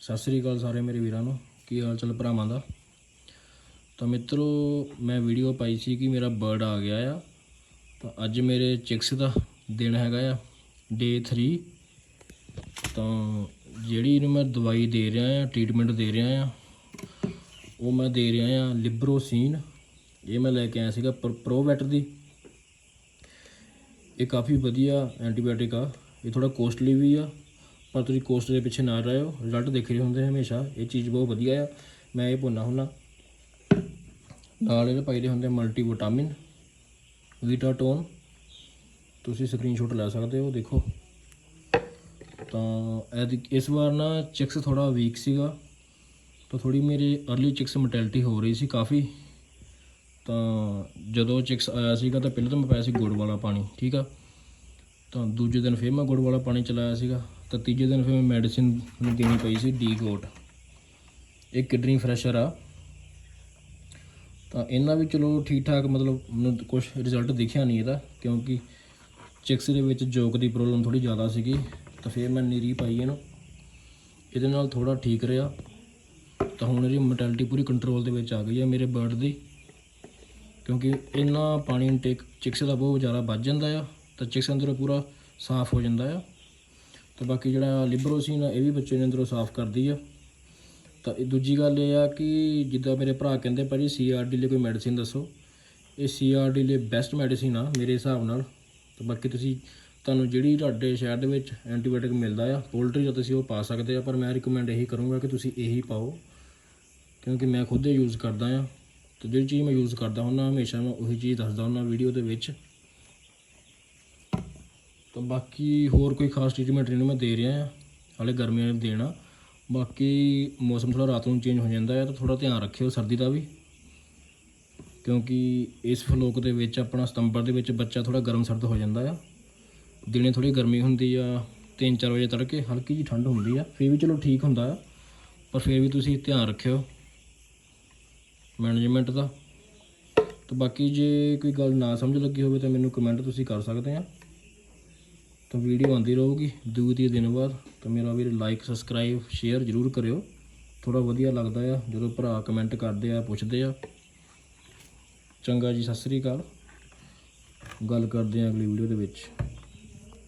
ਸਤਿ ਸ੍ਰੀ ਅਕਾਲ ਸਾਰੇ ਮੇਰੇ ਵੀਰਾਂ ਨੂੰ। ਕੀ ਹਾਲ ਚਾਲ ਭਰਾਵਾਂ ਦਾ? ਤਾਂ ਮਿੱਤਰੋ, ਮੈਂ ਵੀਡੀਓ ਪਾਈ ਸੀ ਕਿ ਮੇਰਾ ਬਰਡ ਆ ਗਿਆ ਆ। ਤਾਂ ਅੱਜ ਮੇਰੇ ਚਿਕਸ ਦਾ ਦਿਨ ਹੈਗਾ ਆ ਡੇ 3 ਤਾਂ ਜਿਹੜੀ ਇਹਨੂੰ ਮੈਂ ਦਵਾਈ ਦੇ ਰਿਹਾ ਆ ਟ੍ਰੀਟਮੈਂਟ ਦੇ ਰਿਹਾ ਆ, ਉਹ ਮੈਂ ਦੇ ਰਿਹਾ ਆ ਲਿਬਰੋਸੀਨ ਇਹ ਮੈਂ ਲੈ ਕੇ ਆਇਆ ਸੀਗਾ ਪ੍ਰੋਵੈਟ ਦੀ। ਇਹ ਕਾਫੀ ਵਧੀਆ ਐਂਟੀਬਾਇਓਟਿਕ ਆ। ਇਹ ਥੋੜਾ ਕੋਸਟਲੀ ਵੀ ਆ। ਪਰ ਤੁਸੀਂ ਕੋਸਟ ਦੇ ਪਿੱਛੇ ਨਾ ਰਹੋ ਰਿਜ਼ਲਟ ਦੇਖ ਰਹੇ ਹੁੰਦੇ ਹਮੇਸ਼ਾ। ਇਹ ਚੀਜ਼ ਬਹੁਤ ਵਧੀਆ ਆ। ਮੈਂ ਇਹ ਪਾਉਂਦਾ ਹੁੰਦਾ। ਨਾਲ ਇਹਦੇ ਪਾਈਦੇ ਹੁੰਦੇ ਮਲਟੀ ਵਿਟਾਮਿਨ ਵੀਟਾਟੋਨ ਤੁਸੀਂ ਸਕਰੀਨਸ਼ਾਟ ਲੈ ਸਕਦੇ ਹੋ, ਦੇਖੋ। ਤਾਂ ਐਤਕੀ- ਇਸ ਵਾਰ ਨਾ ਚਿਕਸ ਥੋੜਾ ਵੀਕ ਸੀਗਾ। ਤਾਂ ਥੋੜੀ ਮੇਰੇ अर्ਲੀ ਚਿਕਸ ਮੋਰਟੈਲਿਟੀ ਹੋ ਰਹੀ ਸੀ ਕਾਫੀ। ਤਾਂ ਜਦੋਂ ਚਿਕਸ ਆਇਆ ਸੀਗਾ ਤਾਂ ਪਹਿਲਾਂ ਤਾਂ ਮੈਂ ਪਾਇਆ ਸੀ ਗੁੜ ਵਾਲਾ ਪਾਣੀ, ਠੀਕ ਆ? ਤਾਂ ਦੂਜੇ ਦਿਨ ਫਿਰ ਮੈਂ ਗੁੜ ਵਾਲਾ ਪਾਣੀ ਚਲਾਇਆ ਸੀਗਾ। ਤਾਂ ਤੀਜੇ ਦਿਨ ਫਿਰ ਮੈਂ ਮੈਡੀਸਿਨ ਨੂੰ ਦੇਣੀ ਪਈ ਸੀ ਡੀ ਗੋਟ ਇਹ ਕਿਡਨੀ ਫਰੈਸ਼ਰ ਆ। ਤਾਂ ਇਹਨਾਂ ਵੀ ਚਲੋ ਠੀਕ ਠਾਕ ਮਤਲਬ ਮੈਨੂੰ ਕੁਝ ਰਿਜ਼ਲਟ ਦਿਖਿਆ ਨਹੀਂ ਇਹਦਾ, ਕਿਉਂਕਿ ਚਿਕਸ ਦੇ ਵਿੱਚ ਜੋਕ ਦੀ ਪ੍ਰੋਬਲਮ ਥੋੜੀ ਜ਼ਿਆਦਾ ਸੀਗੀ। ਤਾਂ ਫਿਰ ਮੈਂ ਨੀਰੀ ਪਾਈ ਇਹਨੂੰ। ਇਹਦੇ ਨਾਲ ਥੋੜਾ ਠੀਕ ਰਿਹਾ। ਤਾਂ ਹੁਣ ਇਹਦੀ ਮੋਰਟੈਲਿਟੀ ਪੂਰੀ ਕੰਟਰੋਲ ਦੇ ਵਿੱਚ ਆ ਗਈ ਹੈ ਮੇਰੇ ਬਰਡ ਦੀ। ਕਿਉਂਕਿ ਇੰਨਾ ਪਾਣੀ ਇਨਟੇਕ ਚਿਕਸ ਦਾ ਬਹੁਤ ਜ਼ਿਆਦਾ ਵੱਧ ਜਾਂਦਾ ਆ। ਤਾਂ ਚਿਕਸ ਅੰਦਰੋਂ ਪੂਰਾ ਸਾਫ਼ ਹੋ ਜਾਂਦਾ ਆ। ਤੇ ਬਾਕੀ ਜਿਹੜਾ ਲਿਬਰੋਸੀਨ ਆ ਇਹ ਵੀ ਬੱਚੇ ਦੇ ਅੰਦਰੋਂ ਸਾਫ਼ ਕਰਦੀ ਆ। ਤਾਂ ਇਹ ਦੂਜੀ ਗੱਲ ਇਹ ਆ ਕਿ ਜਿੱਦਾਂ ਮੇਰੇ ਭਰਾ ਕਹਿੰਦੇ ਭਾਜੀ ਸੀਆਰਡੀ ਲਈ ਕੋਈ ਮੈਡੀਸਿਨ ਦੱਸੋ। ਇਹ ਸੀਆਰਡੀ ਲਈ ਬੈਸਟ ਮੈਡੀਸਿਨ ਆ ਮੇਰੇ ਹਿਸਾਬ ਨਾਲ। ਤੇ ਬਾਕੀ ਤੁਸੀਂ, ਤੁਹਾਨੂੰ ਜਿਹੜੀ ਤੁਹਾਡੇ ਸ਼ਹਿਰ ਦੇ ਵਿੱਚ ਐਂਟੀਬਾਇਓਟਿਕ ਮਿਲਦਾ ਆ ਪੋਲਟਰੀ ਜਾਂ ਤੁਸੀਂ ਉਹ ਪਾ ਸਕਦੇ ਆ, ਪਰ ਮੈਂ ਰਿਕਮੈਂਡ ਇਹੀ ਕਰੂੰਗਾ ਕਿ ਤੁਸੀਂ ਇਹੀ ਪਾਓ। ਕਿਉਂਕਿ ਮੈਂ ਖੁਦ ਇਹ ਯੂਜ਼ ਕਰਦਾ ਆ। ਤੇ ਜਿਹੜੀ ਚੀਜ਼ ਮੈਂ ਯੂਜ਼ ਕਰਦਾ ਹੁੰਦਾ ਹਮੇਸ਼ਾ ਮੈਂ ਉਹੀ ਚੀਜ਼ ਦੱਸਦਾ ਹੁੰਦਾ ਵੀਡੀਓ ਦੇ ਵਿੱਚ। ਤਾਂ ਬਾਕੀ ਹੋਰ ਕੋਈ ਖਾਸ ਟ੍ਰੀਟਮੈਂਟ ਨਹੀਂ ਮੈਂ ਦੇ ਰਿਹਾ ਆ ਹਾਲੇ ਗਰਮੀਆਂ ਨੂੰ ਦੇਣਾ ਬਾਕੀ ਮੌਸਮ ਥੋੜਾ ਰਾਤ ਨੂੰ ਚੇਂਜ ਹੋ ਜਾਂਦਾ ਹੈ ਤਾਂ ਥੋੜਾ ਧਿਆਨ ਰੱਖਿਓ ਸਰਦੀ ਦਾ ਵੀ। ਕਿਉਂਕਿ ਇਸ ਫਲੋਕ ਦੇ ਵਿੱਚ ਆਪਣਾ ਸਤੰਬਰ ਦੇ ਵਿੱਚ ਬੱਚਾ ਥੋੜਾ ਗਰਮ ਸਰਦ ਹੋ ਜਾਂਦਾ ਆ। ਦਿਨੇ ਥੋੜੀ ਗਰਮੀ ਹੁੰਦੀ ਆ 3-4 ਵਜੇ ਤੜਕੇ ਹਲਕੀ ਜੀ ਠੰਡ ਹੁੰਦੀ ਆ, ਫਿਰ ਵੀ ਚਲੋ ਠੀਕ ਹੁੰਦਾ ਆ, ਪਰ ਫਿਰ ਵੀ ਤੁਸੀਂ ਧਿਆਨ ਰੱਖਿਓ ਮੈਨੇਜਮੈਂਟ ਦਾ। ਤਾਂ ਬਾਕੀ ਜੇ ਕੋਈ ਗੱਲ ਨਾ ਸਮਝ ਲੱਗੀ ਹੋਵੇ ਤਾਂ ਮੈਨੂੰ ਕਮੈਂਟ ਤੁਸੀਂ ਕਰ ਸਕਦੇ ਆ। ਤਾਂ ਵੀਡੀਓ ਆਉਂਦੀ ਰਹੂਗੀ। ਦੂ ਤੀਹ ਦਿਨ ਬਾਅਦ ਤਾਂ ਮੇਰਾ ਵੀਰ ਲਾਈਕ ਸਬਸਕ੍ਰਾਈਬ ਸ਼ੇਅਰ ਜ਼ਰੂਰ ਕਰਿਓ। ਥੋੜਾ ਵਧੀਆ ਲੱਗਦਾ ਆ, ਜਦੋਂ ਭਰਾ ਕਮੈਂਟ ਕਰਦੇ ਆ, ਪੁੱਛਦੇ ਆ। ਚੰਗਾ ਜੀ, ਸਤਿ ਸ੍ਰੀ ਅਕਾਲ। ਗੱਲ ਕਰਦੇ ਆ ਅਗਲੀ ਵੀਡੀਓ ਦੇ ਵਿੱਚ।